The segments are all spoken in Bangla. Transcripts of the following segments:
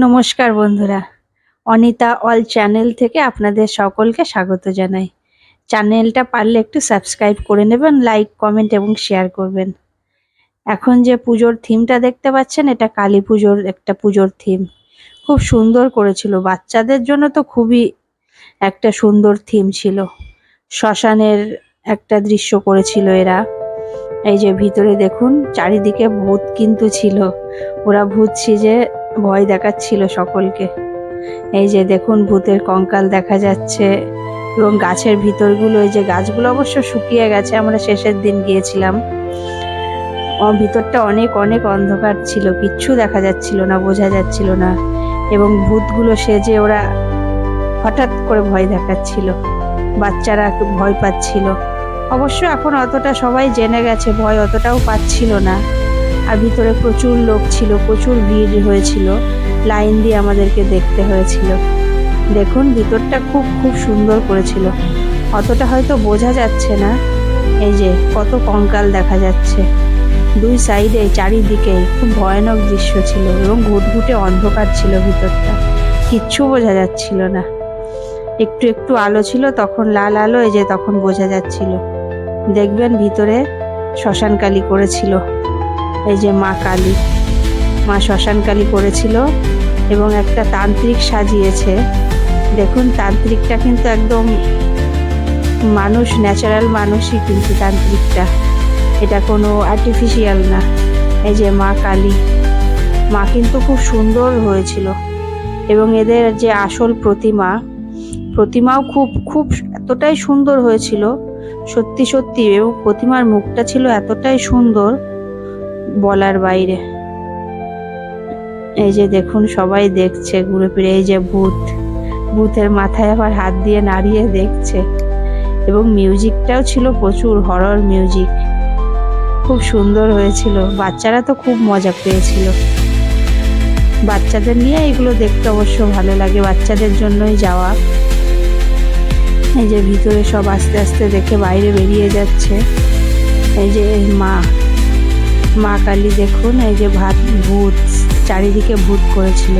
নমস্কার বন্ধুরা। অনিতা অল চ্যানেল থেকে আপনাদের সকলকে স্বাগত জানাই। চ্যানেলটা পারলে একটু সাবস্ক্রাইব করে নেবেন, লাইক, কমেন্ট এবং শেয়ার করবেন। এখন যে পুজোর থিমটা দেখতে পাচ্ছেন, এটা কালী পুজোর একটা পুজোর থিম। খুব সুন্দর করেছিল। বাচ্চাদের জন্য তো খুবই একটা সুন্দর থিম ছিল। শ্মশানের একটা দৃশ্য করেছিল এরা। এই যে ভিতরে দেখুন, চারিদিকে ভূত কিন্তু ছিল। ওরা ভূত সেজে ভয় দেখাচ্ছিল সকলকে। এই যে দেখুন, ভূতের কঙ্কাল দেখা যাচ্ছে এবং গাছের ভিতরগুলো, এই যে গাছগুলো অবশ্য শুকিয়ে গেছে, আমরা শেষের দিন গিয়েছিলাম। ভিতরটা অনেক অনেক অন্ধকার ছিল, কিচ্ছু দেখা যাচ্ছিল না, বোঝা যাচ্ছিল না এবং ভূতগুলো সেজে ওরা হঠাৎ করে ভয় দেখাচ্ছিল, বাচ্চারা ভয় পাচ্ছিল। অবশ্য এখন অতটা সবাই জেনে গেছে, ভয় অতটাও পাচ্ছিল না। আর ভিতরে প্রচুর লোক ছিল, প্রচুর ভিড় হয়েছিল। লাইন দিয়ে আমাদেরকে দেখতে হয়েছিল। দেখুন, ভিতরটা খুব খুব সুন্দর করেছিল। অতটা হয়তো বোঝা যাচ্ছে না। এই যে, কত কঙ্কাল দেখা যাচ্ছে। দুই সাইডে, চারিদিকে খুব ভয়ানক দৃশ্য ছিল এবং ঘুটঘুটে অন্ধকার ছিল ভিতরটা। কিচ্ছু বোঝা যাচ্ছিল না। একটু একটু আলো ছিল, তখন লাল আলো, এই যে, তখন বোঝা যাচ্ছিল। দেখবেন, ভিতরে শ্মশান কালী করেছিল। এই যে মা কালী, মা শ্মশান কালী করেছিল এবং একটা তান্ত্রিক সাজিয়েছে। দেখুন, তান্ত্রিকটা কিন্তু একদম মানুষ ন্যাচারাল মানুষই কিন্তু তান্ত্রিকটা। এটা কোনো আর্টিফিশিয়াল না। এই যে মা কালী, মা কিন্তু খুব সুন্দর হয়েছিল। এবং এদের যে আসল প্রতিমা, প্রতিমাও খুব খুব এতটাই সুন্দর হয়েছিল। সত্যি সত্যি, এবং প্রতিমার মুখটা ছিল এতটাই সুন্দর বলার বাইরে। এই যে দেখুন, সবাই দেখছে ঘুরে ফিরে। এই যে ভূত, ভূতের মাথায় আবার হাত দিয়ে নাড়িয়ে দেখছে। এবং মিউজিকটাও ছিল প্রচুর হরর মিউজিক খুব সুন্দর হয়েছিল। বাচ্চারা তো খুব মজা পেয়েছিল। বাচ্চাদের নিয়ে এগুলো দেখতে অবশ্য ভালো লাগে, বাচ্চাদের জন্যই যাওয়া। এই যে ভিতরে সব আস্তে আস্তে দেখে বাইরে বেরিয়ে যাচ্ছে। এই যে মা মা কালী দেখুন, এই যে ভাত ভূত, চারিদিকে ভূত করেছিল।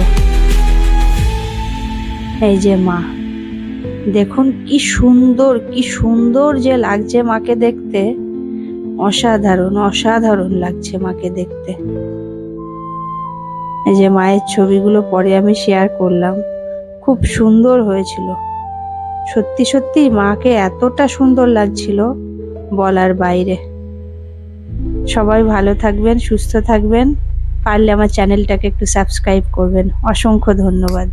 এই যে মা, দেখুন কি সুন্দর কি সুন্দর যে লাগছে মাকে দেখতে। অসাধারণ অসাধারণ লাগছে মাকে দেখতে। এই যে মায়ের ছবিগুলো পরে আমি শেয়ার করলাম। খুব সুন্দর হয়েছিল। সত্যি সত্যি মাকে এতটা সুন্দর লাগছিল বলার বাইরে। সবাই ভালো থাকবেন সুস্থ থাকবেন। পারলে আমার চ্যানেলটাকে একটু সাবস্ক্রাইব করবেন। অসংখ্য ধন্যবাদ।